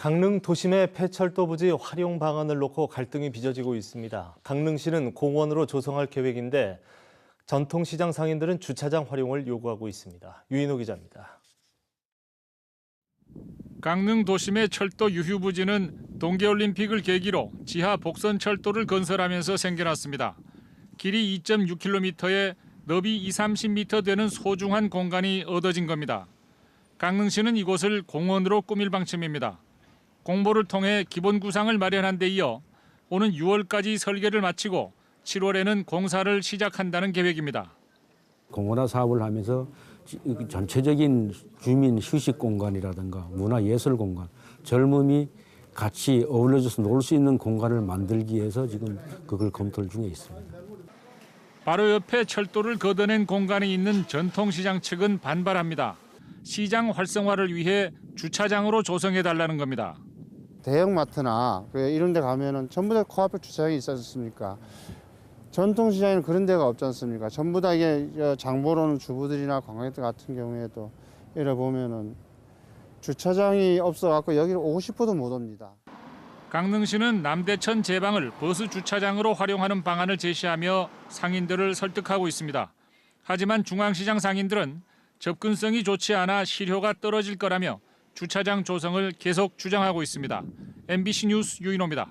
강릉 도심의 폐철도 부지 활용 방안을 놓고 갈등이 빚어지고 있습니다. 강릉시는 공원으로 조성할 계획인데 전통시장 상인들은 주차장 활용을 요구하고 있습니다. 유인호 기자입니다. 강릉 도심의 철도 유휴 부지는 동계올림픽을 계기로 지하 복선 철도를 건설하면서 생겨났습니다. 길이 2.6km에 너비 2, 30m 되는 소중한 공간이 얻어진 겁니다. 강릉시는 이곳을 공원으로 꾸밀 방침입니다. 공보를 통해 기본 구상을 마련한 데 이어 오는 6월까지 설계를 마치고 7월에는 공사를 시작한다는 계획입니다. 공원화 사업을 하면서 지- 이 전체적인 주민 휴식 공간이라든가 문화 예술 공간, 젊음이 같이 어울려져서 놀 수 있는 공간을 만들기 위해서 지금 그걸 검토 중에 있습니다. 바로 옆에 철도를 걷어낸 공간이 있는 전통시장 측은 반발합니다. 시장 활성화를 위해 주차장으로 조성해 달라는 겁니다. 대형마트나 그 이런 데 가면은 전부 다 코앞에 주차장이 있지 않습니까? 전통시장에는 그런 데가 없지 않습니까? 전부 다 이게 저 장보러 오는 주부들이나 관광객들 같은 경우에도 이래 보면은 주차장이 없어갖고 여기를 오고 싶어도 못 옵니다. 강릉시는 남대천 제방을 버스 주차장으로 활용하는 방안을 제시하며 상인들을 설득하고 있습니다. 하지만 중앙시장 상인들은 접근성이 좋지 않아 실효가 떨어질 거라며 주차장 조성을 계속 주장하고 있습니다. MBC 뉴스 유인호입니다.